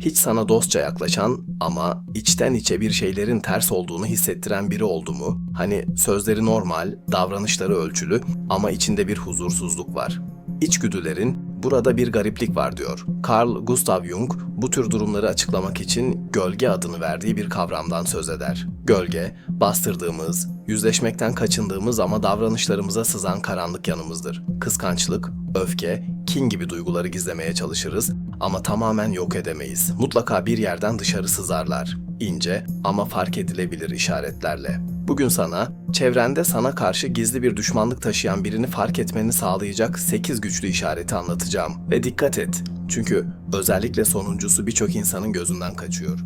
Hiç sana dostça yaklaşan ama içten içe bir şeylerin ters olduğunu hissettiren biri oldu mu? Hani sözleri normal, davranışları ölçülü ama içinde bir huzursuzluk var. İçgüdülerin burada bir gariplik var diyor. Carl Gustav Jung bu tür durumları açıklamak için gölge adını verdiği bir kavramdan söz eder. Gölge, bastırdığımız, yüzleşmekten kaçındığımız ama davranışlarımıza sızan karanlık yanımızdır. Kıskançlık, öfke, kin gibi duyguları gizlemeye çalışırız ama tamamen yok edemeyiz. Mutlaka bir yerden dışarı sızarlar. İnce ama fark edilebilir işaretlerle. Bugün sana, çevrende sana karşı gizli bir düşmanlık taşıyan birini fark etmeni sağlayacak 8 güçlü işareti anlatacağım. Ve dikkat et. Çünkü özellikle sonuncusu birçok insanın gözünden kaçıyor.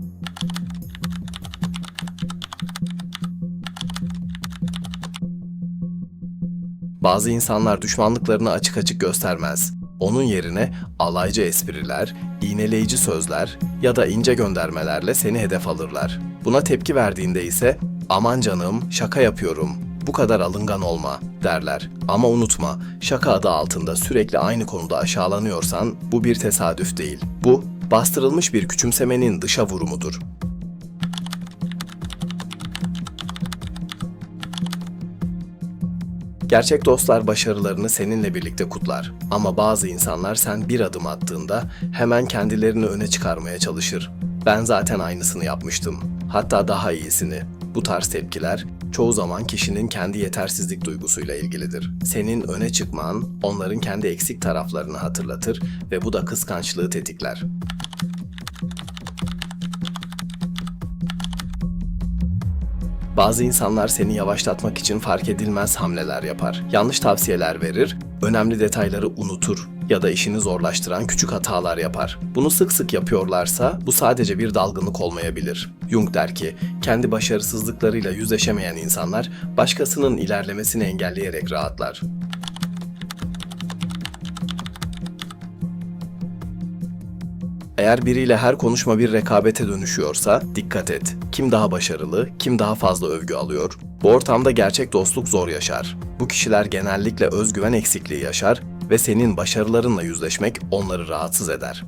Bazı insanlar düşmanlıklarını açık açık göstermez. Onun yerine alaycı espriler, iğneleyici sözler ya da ince göndermelerle seni hedef alırlar. Buna tepki verdiğinde ise aman canım şaka yapıyorum, bu kadar alıngan olma derler. Ama unutma, şaka adı altında sürekli aynı konuda aşağılanıyorsan bu bir tesadüf değil. Bu bastırılmış bir küçümsemenin dışa vurumudur. Gerçek dostlar başarılarını seninle birlikte kutlar. Ama bazı insanlar sen bir adım attığında hemen kendilerini öne çıkarmaya çalışır. Ben zaten aynısını yapmıştım. Hatta daha iyisini. Bu tarz tepkiler çoğu zaman kişinin kendi yetersizlik duygusuyla ilgilidir. Senin öne çıkman onların kendi eksik taraflarını hatırlatır ve bu da kıskançlığı tetikler. Bazı insanlar seni yavaşlatmak için fark edilmez hamleler yapar. Yanlış tavsiyeler verir, önemli detayları unutur ya da işini zorlaştıran küçük hatalar yapar. Bunu sık sık yapıyorlarsa bu sadece bir dalgınlık olmayabilir. Jung der ki, kendi başarısızlıklarıyla yüzleşemeyen insanlar başkasının ilerlemesini engelleyerek rahatlar. Eğer biriyle her konuşma bir rekabete dönüşüyorsa dikkat et. Kim daha başarılı, kim daha fazla övgü alıyor? Bu ortamda gerçek dostluk zor yaşar. Bu kişiler genellikle özgüven eksikliği yaşar ve senin başarılarınla yüzleşmek onları rahatsız eder.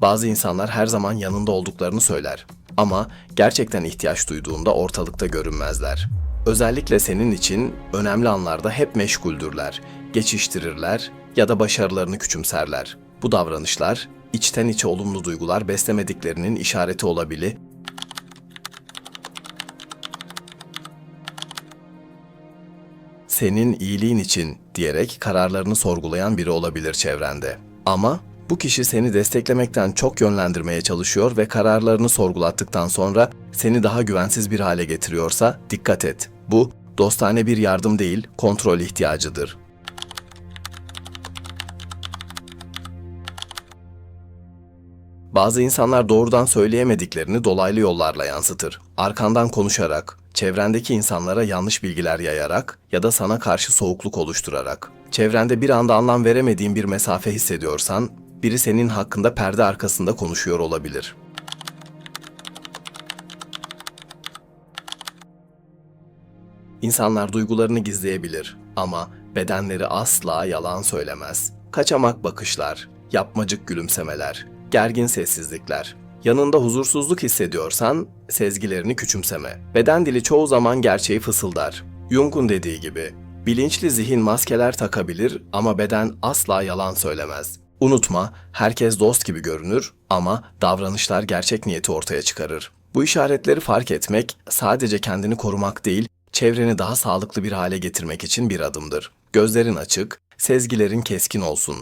Bazı insanlar her zaman yanında olduklarını söyler ama gerçekten ihtiyaç duyduğunda ortalıkta görünmezler. Özellikle senin için önemli anlarda hep meşguldürler, geçiştirirler ya da başarılarını küçümserler. Bu davranışlar içten içe olumlu duygular beslemediklerinin işareti olabilir senin iyiliğin için diyerek kararlarını sorgulayan biri olabilir çevrende. Ama bu kişi seni desteklemekten çok yönlendirmeye çalışıyor ve kararlarını sorgulattıktan sonra seni daha güvensiz bir hale getiriyorsa dikkat et. Bu dostane bir yardım değil, kontrol ihtiyacıdır. Bazı insanlar doğrudan söyleyemediklerini dolaylı yollarla yansıtır. Arkandan konuşarak, çevrendeki insanlara yanlış bilgiler yayarak ya da sana karşı soğukluk oluşturarak. Çevrende bir anda anlam veremediğin bir mesafe hissediyorsan, biri senin hakkında perde arkasında konuşuyor olabilir. İnsanlar duygularını gizleyebilir ama bedenleri asla yalan söylemez. Kaçamak bakışlar, yapmacık gülümsemeler, gergin sessizlikler. Yanında huzursuzluk hissediyorsan sezgilerini küçümseme. Beden dili çoğu zaman gerçeği fısıldar. Jung'un dediği gibi, bilinçli zihin maskeler takabilir ama beden asla yalan söylemez. Unutma, herkes dost gibi görünür ama davranışlar gerçek niyeti ortaya çıkarır. Bu işaretleri fark etmek sadece kendini korumak değil, çevreni daha sağlıklı bir hale getirmek için bir adımdır. Gözlerin açık, sezgilerin keskin olsun.